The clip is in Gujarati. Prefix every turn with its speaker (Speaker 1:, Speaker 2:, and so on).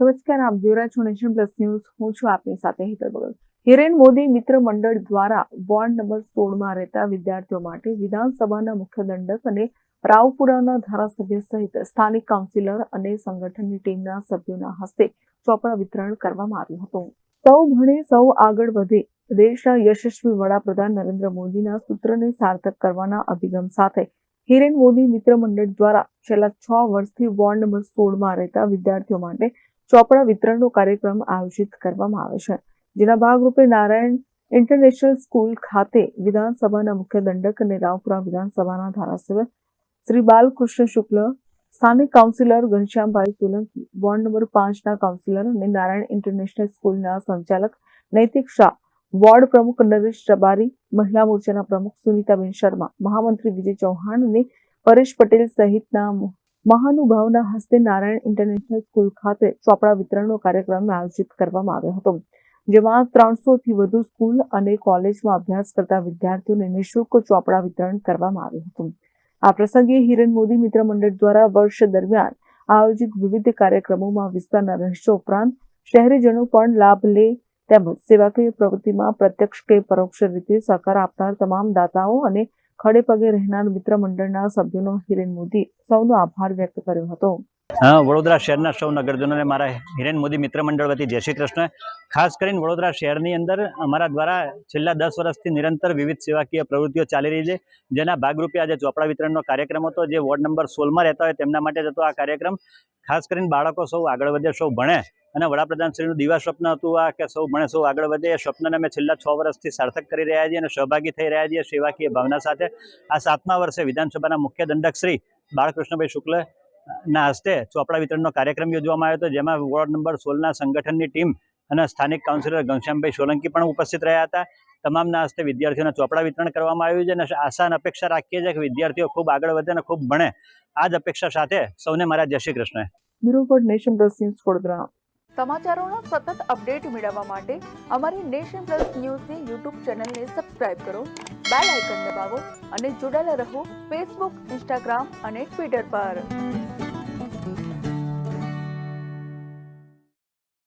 Speaker 1: નમસ્કાર, આપ જોઈ રહ્યા છો નેશન પ્લસ ન્યૂઝ. હું છું આપની સાથે હેતલ બગલ હિરેન મોદી મિત્ર મંડળ દ્વારા વોર્ડ નંબર સોળમાં રહેતા વિદ્યાર્થીઓ માટે વિધાનસભાના મુખ્ય દંડક અને રાવપુરાના ધારાસભ્ય સહિત સ્થાનિક કાઉન્સિલર અને સંગઠનની ટીમના સભ્યોના હસ્તે ચોપડા વિતરણ કરવામાં આવ્યું હતું. સૌ ભણે સૌ આગળ વધે દેશના યશસ્વી વડાપ્રધાન નરેન્દ્ર મોદીના સૂત્રને સાર્થક કરવાના અભિગમ સાથે હિરેન મોદી મિત્ર મંડળ દ્વારા છેલ્લા છ વર્ષથી વોર્ડ નંબર સોળમાં રહેતા વિદ્યાર્થીઓ માટે ચોપડા વિતરણનો કાર્યક્રમ આયોજિત કરવામાં આવે છે, જેના ભાગરૂપે નારાયણ ઇન્ટરનેશનલ સ્કૂલ ખાતે વિધાનસભાના મુખ્ય દંડક અને રાવપુરા વિધાનસભાના ધારાસભ્ય શ્રી બાલકૃષ્ણ શુક્લ, સ્થાનિક councillor Ghanshyambhai Solanki, ward number પાંચના કાઉન્સિલર અને નારાયણ ઇન્ટરનેશનલ સ્કૂલના સંચાલક નૈતિક શાહ, વોર્ડ પ્રમુખ નરેશ રબારી મહિલા મોરચાના પ્રમુખ સુનીતાબેન શર્મા, મહામંત્રી વિજય ચૌહાણ અને પરેશ પટેલ સહિતના મહાનુભાવના હસ્તે નારાયણ ઇન્ટરનેશનલ સ્કૂલ ખાતે ચોપડા વિતરણનો કાર્યક્રમ આયોજિત કરવામાં આવ્યો હતો, જેમાં ત્રણસોથી વધુ સ્કૂલ અને કોલેજમાં અભ્યાસ કરતા વિદ્યાર્થીઓને નિઃશુલ્ક ચોપડા વિતરણ કરવામાં આવ્યું હતું. આ પ્રસંગે હિરણ મોદી મિત્ર મંડળ દ્વારા વર્ષ દરમિયાન આયોજિત વિવિધ કાર્યક્રમોમાં વિસ્તારના રહીશો ઉપરાંત શહેરીજનો પણ લાભ લે તેમજ સેવાકીય પ્રવૃત્તિમાં પ્રત્યક્ષ કે પરોક્ષ રીતે સહકાર આપનાર તમામ દાતાઓ અને ખડે પગે રહેનાર મિત્ર મંડળના સભ્યોનો હિરેન મોદી સૌનો આભાર વ્યક્ત કર્યો હતો.
Speaker 2: વડોદરા શહેરના સૌ નગરજનોને મારા હિરેન મોદી મિત્ર મંડળ વતી જય શ્રી કૃષ્ણ. ખાસ કરીને વડોદરા શહેરની અંદર અમારા દ્વારા છેલ્લા દસ વર્ષથી નિરંતર વિવિધ સેવાકીય પ્રવૃત્તિઓ ચાલી રહી છે. જેના ભાગરૂપે આજે ચોપડા વિતરણનો કાર્યક્રમ હતો. જે વોર્ડ નંબર સોળમાં રહેતા હોય તેમના માટે હતો આ કાર્યક્રમ. ખાસ કરીને બાળકો સૌ આગળ વધે, સૌ ભણે. અને વડાપ્રધાનશ્રીનું દિવા સ્વપ્ન હતું આ કે સૌ ભણે, સૌ આગળ વધે. એ સ્વપ્નને અમે છેલ્લા છ વર્ષથી સાર્થક કરી રહ્યા છીએ અને સહભાગી થઈ રહ્યા છીએ સેવાકીય ભાવના સાથે. આ સાતમા વર્ષે વિધાનસભાના મુખ્ય દંડક શ્રી બાળકૃષ્ણભાઈ શુક્લ ના હસ્તે ચોપડા વિતરણનો કાર્યક્રમ યોજવામાં આવ્યો હતો જેમાં વોર્ડ નંબર સોળના સંગઠનની ટીમ અને સ્થાનિક કાઉન્સિલર ઘનશ્યામભાઈ સોલંકી પણ ઉપસ્થિત રહ્યા હતા. તમામના હસ્તે વિદ્યાર્થીઓને ચોપડા વિતરણ કરવામાં આવ્યું છે અને આશા અને અપેક્ષા રાખીએ છીએ કે વિદ્યાર્થીઓ ખૂબ આગળ વધે અને ખૂબ ભણે. આ જ અપેક્ષા સાથે સૌને મારા જય Shri Krishna.
Speaker 1: Bureau for nation plus news Vadodara.
Speaker 3: સમાચારોનો સતત અપડેટ મેળવવા માટે અમારી નેશન પ્લસ ન્યૂઝની યુટ્યુબ ચેનલને સબસ્ક્રાઇબ કરો બેલ આઇકન દબાવો અને જોડાયેલા રહો ફેસબુક ઇન્સ્ટાગ્રામ અને ટ્વિટર પર. Bye.